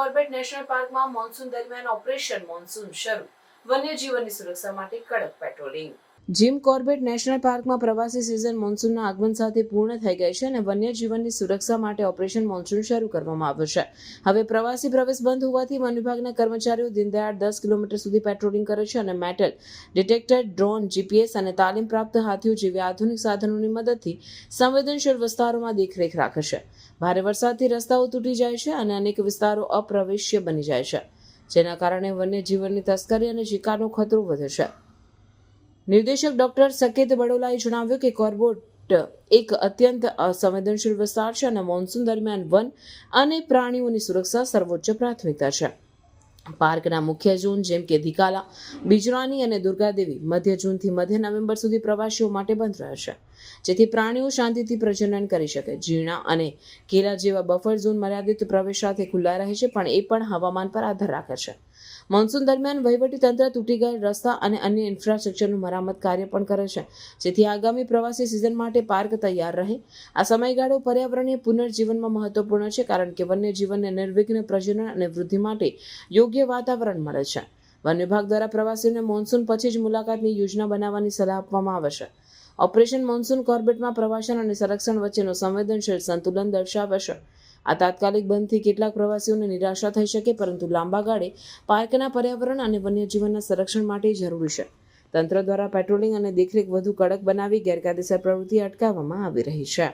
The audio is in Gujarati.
કોર્બેટ નેશનલ પાર્કમાં મોન્સૂન દરમિયાન ઓપરેશન મોન્સૂન શરૂ. વન્યજીવનની સુરક્ષા માટે કડક પેટ્રોલિંગ. જીમ કોર્બેટ નેશનલ પાર્કમાં પ્રવાસી સિઝન મોન્સૂનના આગમન સાથે પૂર્ણ થઈ ગઈ છે અને વન્યજીવનની સુરક્ષા માટે ઓપરેશન મોન્સૂન શરૂ કરવામાં આવ્યું છે. હવે પ્રવાસી પ્રવેશ બંધ હોવાથી વન વિભાગના કર્મચારીઓ દિનદયાળ દસ કિલોમીટર સુધી પેટ્રોલિંગ કરે છે અને મેટલ ડિટેક્ટર, ડ્રોન, જીપીએસ અને તાલીમ પ્રાપ્ત હાથીઓ જેવી આધુનિક સાધનોની મદદથી સંવેદનશીલ વિસ્તારોમાં દેખરેખ રાખે છે. ભારે વરસાદથી રસ્તાઓ તૂટી જાય છે અને અનેક વિસ્તારો અપ્રવેશ્ય બની જાય છે, જેના કારણે વન્યજીવનની તસ્કરી અને શિકારનો ખતરો વધે છે. નિર્દેશક ડોક્ટર સકેત બડોલાએ જણાવ્યું કે કોર્બોટ એક અત્યંત સંવેદનશીલ વિસ્તાર છે અને મોન્સૂન દરમિયાન વન અને પ્રાણીઓની સુરક્ષા સર્વોચ્ચ પ્રાથમિકતા છે. પાર્કના મુખ્ય ઝોન જેમ કે ધીકાલા, બિજરાની અને દુર્ગાદેવી મધ્ય જૂનથી મધ્ય નવેમ્બર સુધી પ્રવાસીઓ માટે બંધ રહેશે. જેથી પ્રાણીઓ શાંતિથી પ્રજનન કરી શકે. ઝીણા અને કેલા જેવા બફર ઝોન મર્યાદિત પ્રવેશ સાથે ખુલ્લા રહે છે, પણ એ પણ હવામાન પર આધાર રાખે છે. મોન્સૂન દરમિયાન તંત્ર તૂટી ગયેલ રસ્તા અને અન્ય ઇન્ફ્રાસ્ટ્રક્ચરનું મરામત કાર્ય પણ કરે છે. જેથી આગામી પ્રવાસી સિઝન માટે પાર્ક તૈયાર રહે. આ સમયગાળો પર્યાવરણીય પુનર્જીવનમાં મહત્વપૂર્ણ છે, કારણ કે વન્યજીવનને નિર્વિઘ્ન પ્રજનન અને વૃદ્ધિ માટે યોગ્ય વાતાવરણ મળે છે. વન વિભાગ દ્વારા પ્રવાસીઓને મોન્સૂન પછી જ મુલાકાતની યોજના બનાવવાની સલાહ આપવામાં આવે છે. ઓપરેશન મોન્સૂન કોર્બેટમાં પ્રવાસન અને સંરક્ષણ વચ્ચેનો સંવેદનશીલ સંતુલન દર્શાવે છે આ તાત્કાલિક બંધથી કેટલાક પ્રવાસીઓને નિરાશા થઈ શકે, પરંતુ લાંબા ગાળે પાર્કના પર્યાવરણ અને વન્યજીવનના સંરક્ષણ માટે જરૂરી છે. તંત્ર દ્વારા પેટ્રોલિંગ અને દેખરેખ વધુ કડક બનાવી ગેરકાયદેસર પ્રવૃત્તિ અટકાવવામાં આવી રહી છે.